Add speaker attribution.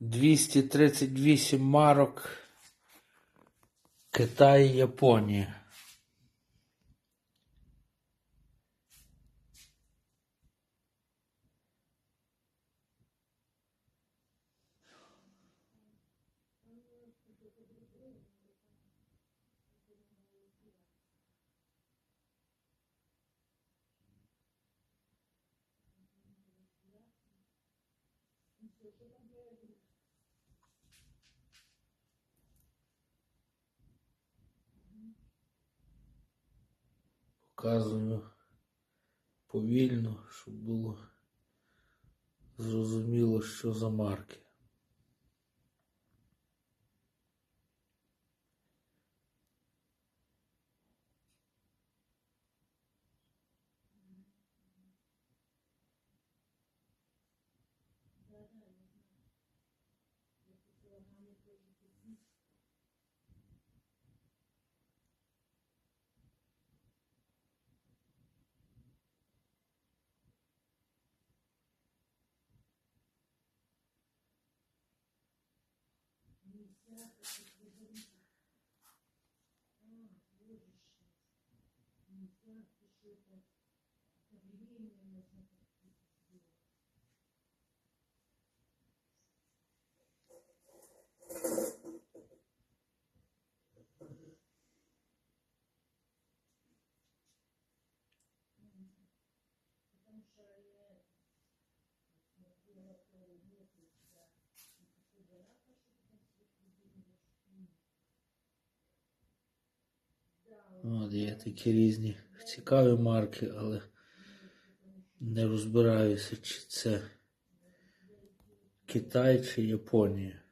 Speaker 1: 238 марок Китай, Японія. Показую повільно, щоб було зрозуміло, що за марки. Потому что я От є такі різні цікаві марки, але не розбираюся, чи це Китай чи Японія.